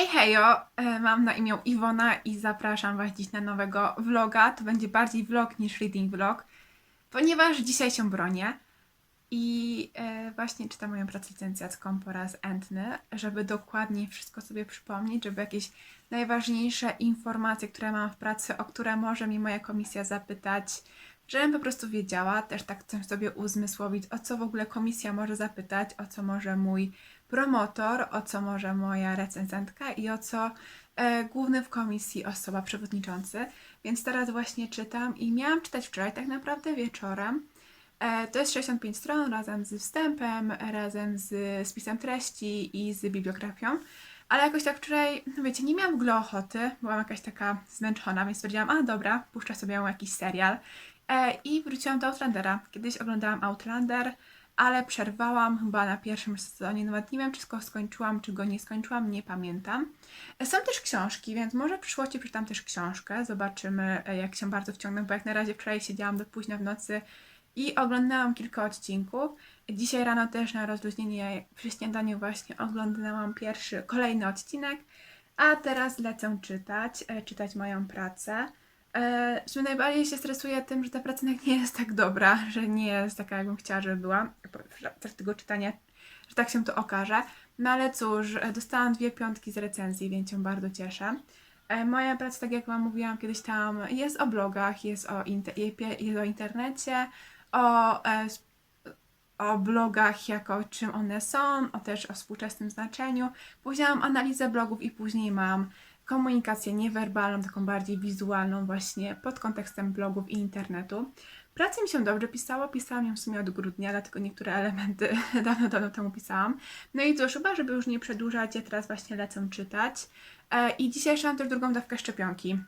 Hej hejo, e, mam na imię Iwona i zapraszam Was dziś na nowego vloga. To będzie bardziej vlog niż reading vlog, ponieważ dzisiaj się bronię i e, właśnie czytam moją pracę licencjacką po raz entny, żeby dokładnie wszystko sobie przypomnieć, żeby jakieś najważniejsze informacje, które mam w pracy, o które może mi moja komisja zapytać, żebym po prostu wiedziała, też tak chcę sobie uzmysłowić, o co w ogóle komisja może zapytać, o co może mój promotor, o co może moja recenzentka i o co e, główny w komisji osoba przewodniczący. Więc teraz właśnie czytam i miałam czytać wczoraj tak naprawdę wieczorem. E, to jest 65 stron razem z wstępem, razem z spisem treści i z bibliografią. Ale jakoś tak wczoraj, no wiecie, nie miałam ogóle ochoty, byłam jakaś taka zmęczona, więc stwierdziłam, a dobra, puszczę sobie jakiś serial. E, I wróciłam do Outlandera. Kiedyś oglądałam Outlander, ale przerwałam chyba na pierwszym sezonie. Nawet nie wiem, czy skończyłam, czy go nie skończyłam, nie pamiętam. E, Są też książki, więc może w przyszłości przeczytam też książkę. Zobaczymy, e, jak się bardzo wciągnę, bo jak na razie wczoraj siedziałam do późna w nocy i oglądałam kilka odcinków. Dzisiaj rano też na rozluźnienie przy śniadaniu właśnie oglądałam pierwszy, kolejny odcinek, a teraz lecę czytać, e, czytać moją pracę. E, sumie najbardziej się stresuję tym, że ta praca nie jest tak dobra, że nie jest taka, jakbym chciała, żeby była trakcie tego czytania, że tak się to okaże. No ale cóż, e, dostałam dwie piątki z recenzji, więc się bardzo cieszę. E, Moja praca, tak jak Wam mówiłam kiedyś tam, jest o blogach, jest o, inter- jest o internecie, o, e, o blogach, jako czym one są, o też o współczesnym znaczeniu. Później mam analizę blogów i później mam komunikację niewerbalną, taką bardziej wizualną właśnie pod kontekstem blogów i internetu. Pracę mi się dobrze pisało, pisałam ją w sumie od grudnia, dlatego niektóre elementy dawno, dawno temu pisałam. No i cóż, chyba żeby już nie przedłużać, ja teraz właśnie lecę czytać. E, I dzisiaj mam też drugą dawkę szczepionki.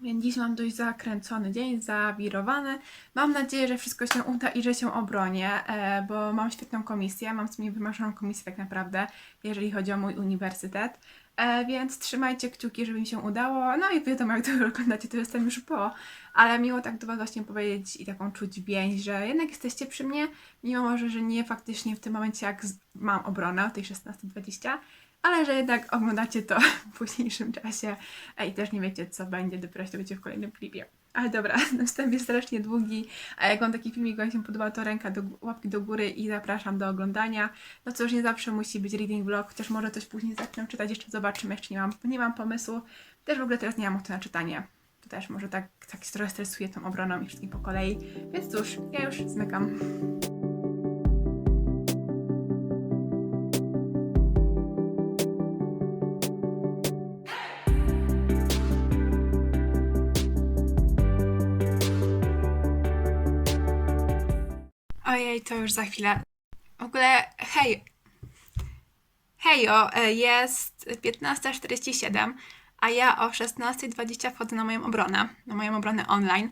Więc dziś mam dość zakręcony dzień, zawirowany. Mam nadzieję, że wszystko się uda i że się obronię, e, bo mam świetną komisję, mam w sumie wymarzoną komisję tak naprawdę, jeżeli chodzi o mój uniwersytet. E, więc trzymajcie kciuki, żeby mi się udało. No i wiadomo, jak to oglądacie, to jestem już po. Ale miło tak do Was właśnie powiedzieć i taką czuć więź, że jednak jesteście przy mnie, mimo że nie faktycznie w tym momencie, jak z- mam obronę o tej 16.20, ale że jednak oglądacie to w późniejszym czasie i też nie wiecie, co będzie, dopiero się dowiecie w kolejnym klipie. Ale dobra, ten wstęp jest strasznie długi, a jak Wam taki filmik Wam się podoba, to ręka do, łapki do góry i zapraszam do oglądania. No cóż, nie zawsze musi być reading vlog, chociaż może coś później zacznę czytać, jeszcze zobaczymy, jeszcze nie mam, nie mam pomysłu. Też w ogóle teraz nie mam ochoty na czytanie. To też może tak, tak trochę stresuje tą obroną i wszystkim po kolei. Więc cóż, ja już zmykam. Ojej, to już za chwilę. W ogóle, hej. Hejo, e, jest 15.47, a ja o 16.20 wchodzę na moją obronę, na moją obronę online.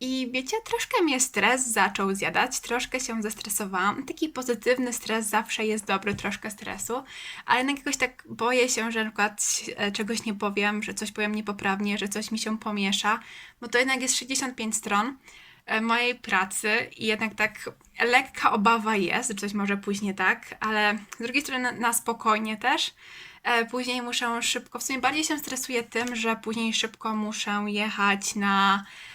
I wiecie, troszkę mnie stres zaczął zjadać, troszkę się zestresowałam. Taki pozytywny stres zawsze jest dobry, troszkę stresu, ale jakoś tak boję się, że na przykład e, czegoś nie powiem, że coś powiem niepoprawnie, że coś mi się pomiesza, bo to jednak jest 65 stron mojej pracy i jednak tak lekka obawa jest, że coś może pójść nie tak, ale z drugiej strony na, spokojnie też. E, Później muszę szybko, w sumie bardziej się stresuję tym, że później szybko muszę jechać na e,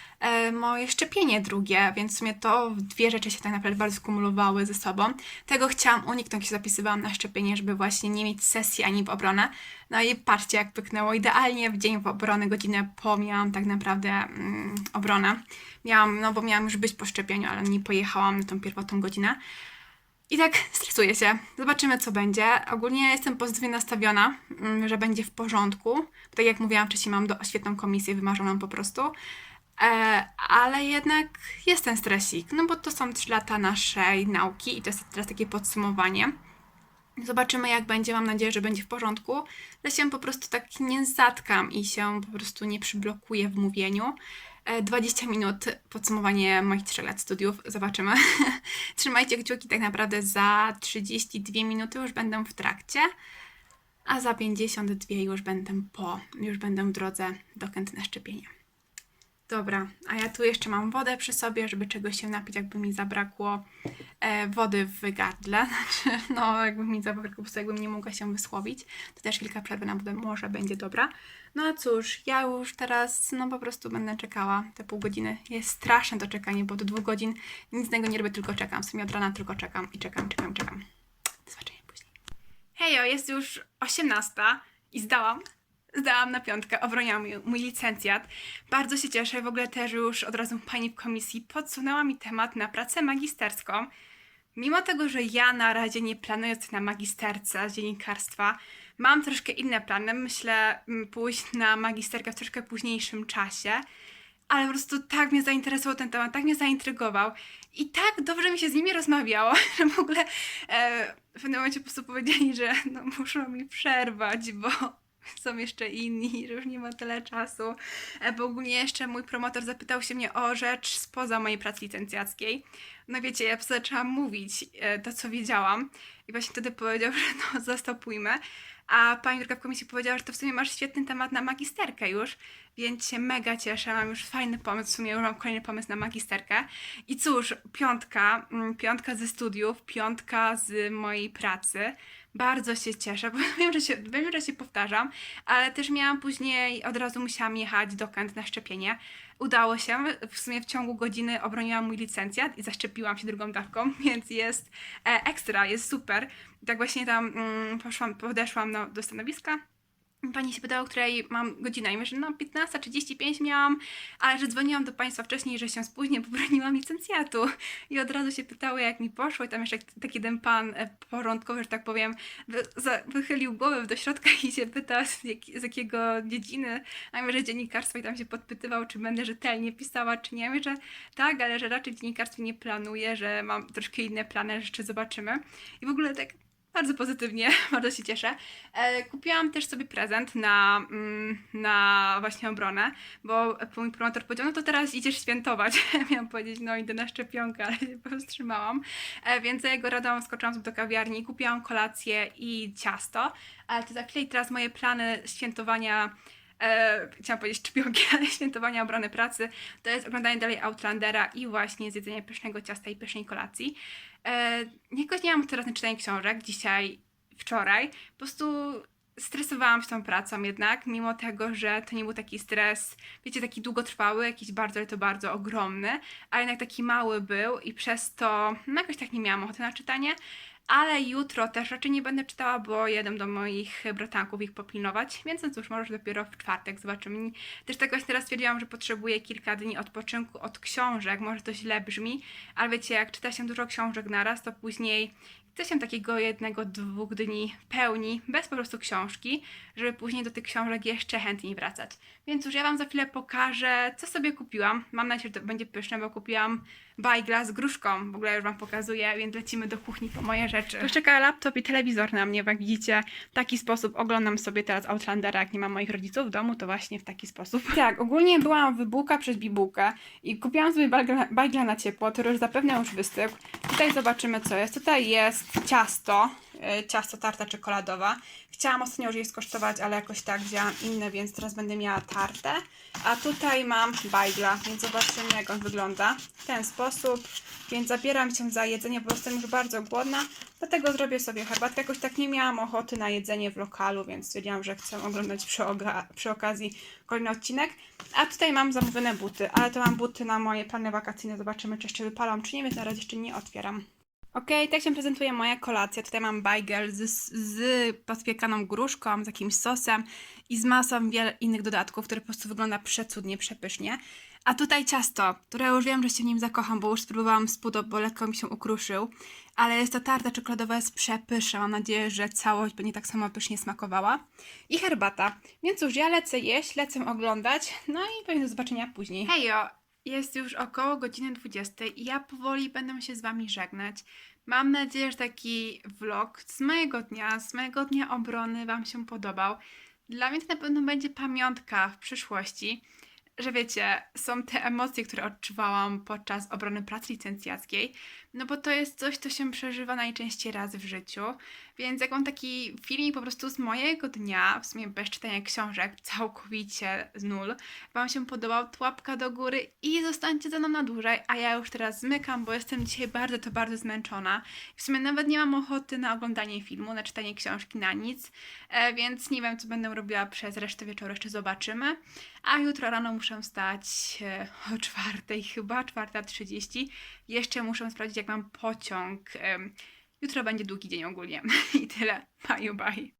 moje szczepienie drugie, więc w sumie to dwie rzeczy się tak naprawdę bardzo skumulowały ze sobą. Tego chciałam uniknąć, się zapisywałam na szczepienie, żeby właśnie nie mieć sesji ani w obronę. No i patrzcie, jak pyknęło. Idealnie w dzień w obrony, godzinę po miałam tak naprawdę mm, obronę. Miałam, no bo miałam już być po szczepieniu, ale nie pojechałam na tą pierwotną godzinę. I tak stresuję się. Zobaczymy, co będzie. Ogólnie jestem pozytywnie nastawiona, mm, że będzie w porządku. Tak jak mówiłam wcześniej, mam do, świetną komisję wymarzoną po prostu. E, ale jednak jest ten stresik, no bo to są 3 lata naszej nauki i to jest teraz takie podsumowanie. Zobaczymy, jak będzie. Mam nadzieję, że będzie w porządku. Ale się po prostu tak nie zatkam i się po prostu nie przyblokuję w mówieniu. E, 20 minut podsumowanie moich 3 lat studiów. Zobaczymy. Trzymajcie kciuki, tak naprawdę za 32 minuty już będę w trakcie, a za 52 już będę po, już będę w drodze do Kęty na szczepienie. Dobra, a ja tu jeszcze mam wodę przy sobie, żeby czegoś się napić, jakby mi zabrakło e, wody w gardle. Znaczy, no, jakby mi zabrakło, po prostu jakbym nie mogła się wysłowić. To też chwilka przerwy na wodę może będzie dobra. No a cóż, ja już teraz, no po prostu będę czekała te pół godziny. Jest straszne to czekanie, bo do dwóch godzin nic innego nie robię, tylko czekam. W sumie od rana tylko czekam i czekam, czekam, czekam. Do zobaczenia później. Hejo, jest już 18 i zdałam. Zdałam na piątkę, obroniłam mój, licencjat. Bardzo się cieszę, w ogóle też już od razu pani w komisji podsunęła mi temat na pracę magisterską. Mimo tego, że ja na razie nie planuję coś na magisterce z dziennikarstwa, mam troszkę inne plany. Myślę mm, pójść na magisterkę w troszkę późniejszym czasie, ale po prostu tak mnie zainteresował ten temat, tak mnie zaintrygował i tak dobrze mi się z nimi rozmawiało, że w ogóle e, w pewnym momencie po prostu powiedzieli, że no, muszą mi przerwać, bo są jeszcze inni, że już nie ma tyle czasu. E, Bo ogólnie jeszcze mój promotor zapytał się mnie o rzecz spoza mojej pracy licencjackiej. No wiecie, ja zaczęłam mówić e, to, co wiedziałam i właśnie wtedy powiedział, że no zastopujmy. A pani druga w komisji powiedziała, że to w sumie masz świetny temat na magisterkę już, więc się mega cieszę, mam już fajny pomysł, w sumie już mam kolejny pomysł na magisterkę. I cóż, piątka, mm, piątka ze studiów, piątka z mojej pracy. Bardzo się cieszę, bo wiem, że się, wiem, że się powtarzam, ale też miałam później, od razu musiałam jechać do Kent na szczepienie. Udało się, w sumie w ciągu godziny obroniłam mój licencjat i zaszczepiłam się drugą dawką, więc jest e, ekstra, jest super. Tak właśnie tam mm, poszłam, podeszłam no, do stanowiska. Pani się pytała, o której mam godzinę i myślę, no 15.35 miałam, ale że dzwoniłam do Państwa wcześniej, że się spóźnię, bo broniłam licencjatu. I od razu się pytały, jak mi poszło i tam jeszcze taki jeden pan e, porządkowy, że tak powiem, wychylił głowę do środka i się pyta, z, jak, z jakiego dziedziny, a ja że dziennikarstwo i tam się podpytywał, czy będę rzetelnie pisała, czy nie. Ja że tak, ale że raczej dziennikarstwo nie planuję, że mam troszkę inne plany, jeszcze zobaczymy. I w ogóle tak bardzo pozytywnie, bardzo się cieszę. E, kupiłam też sobie prezent na, mm, na właśnie obronę, bo mój promotor powiedział, no to teraz idziesz świętować. Miałam powiedzieć, no idę na szczepionkę, ale się powstrzymałam. E, więc za jego radą skoczyłam sobie do kawiarni, kupiłam kolację i ciasto. Ale to za chwilę i teraz moje plany świętowania e, chciałam powiedzieć szczepionki, ale świętowania obrony pracy, to jest oglądanie dalej Outlandera i właśnie zjedzenie pysznego ciasta i pysznej kolacji. E, jakoś nie mam teraz na czytanie książek, dzisiaj, wczoraj, po prostu stresowałam się tą pracą jednak, mimo tego, że to nie był taki stres, wiecie, taki długotrwały, jakiś bardzo, ale to bardzo ogromny, ale jednak taki mały był i przez to, no jakoś tak nie miałam ochoty na czytanie, ale jutro też raczej nie będę czytała, bo jedę do moich bratanków ich popilnować, więc no cóż, może dopiero w czwartek zobaczymy. Też tak właśnie teraz stwierdziłam, że potrzebuję kilka dni odpoczynku od książek, może to źle brzmi, ale wiecie, jak czyta się dużo książek naraz, to później chce się takiego jednego, dwóch dni pełni, bez po prostu książki, żeby później do tych książek jeszcze chętniej wracać. Więc już ja Wam za chwilę pokażę, co sobie kupiłam. Mam nadzieję, że to będzie pyszne, bo kupiłam bajgla z gruszką. W ogóle już Wam pokazuję, więc lecimy do kuchni po moje rzeczy. Już czeka laptop i telewizor na mnie, jak widzicie. W taki sposób oglądam sobie teraz Outlandera, jak nie mam moich rodziców w domu, to właśnie w taki sposób. Tak, ogólnie byłam w bułka przez bibułkę i kupiłam sobie bajgla, bajgla na ciepło, który już zapewne już wystygł. Tutaj zobaczymy, co jest. Tutaj jest ciasto, ciasto tarta czekoladowa. Chciałam ostatnio już je skosztować, ale jakoś tak wzięłam inne, więc teraz będę miała tartę. A tutaj mam bajgla, więc zobaczymy jak on wygląda. W ten sposób, więc zabieram się za jedzenie, bo jestem już bardzo głodna. Dlatego zrobię sobie herbatkę. Jakoś tak nie miałam ochoty na jedzenie w lokalu, więc stwierdziłam, że chcę oglądać przy, przy okazji kolejny odcinek. A tutaj mam zamówione buty, ale to mam buty na moje plany wakacyjne. Zobaczymy, czy jeszcze wypalą, czy nie, więc na razie jeszcze nie otwieram. Okej, tak się prezentuje moja kolacja. Tutaj mam bajgel z, z podpiekaną gruszką, z jakimś sosem i z masą wiele innych dodatków, które po prostu wygląda przecudnie, przepysznie. A tutaj ciasto, które już wiem, że się w nim zakocham, bo już spróbowałam spód, bo lekko mi się ukruszył. Ale jest ta tarta czekoladowa, jest przepyszna. Mam nadzieję, że całość będzie tak samo pysznie smakowała. I herbata. Więc cóż, ja lecę jeść, lecę oglądać. No i pewnie do zobaczenia później. Hejo, jest już około godziny 20 i ja powoli będę się z Wami żegnać. Mam nadzieję, że taki vlog z mojego dnia, z mojego dnia obrony Wam się podobał. Dla mnie to na pewno będzie pamiątka w przyszłości, że wiecie, są te emocje, które odczuwałam podczas obrony pracy licencjackiej, no bo to jest coś, co się przeżywa najczęściej raz w życiu, Więc jak mam taki filmik po prostu z mojego dnia, w sumie bez czytania książek, całkowicie z nul, Wam się podobał, to łapka do góry i zostańcie ze mną na dłużej, a ja już teraz zmykam, bo jestem dzisiaj bardzo, to bardzo zmęczona. W sumie nawet nie mam ochoty na oglądanie filmu, na czytanie książki, na nic, e, więc nie wiem, co będę robiła przez resztę wieczoru, jeszcze zobaczymy. A jutro rano muszę wstać e, o czwartej chyba, 4.30. Jeszcze muszę sprawdzić, jak mam pociąg. Jutro będzie długi dzień ogólnie. I tyle. Bye, bye.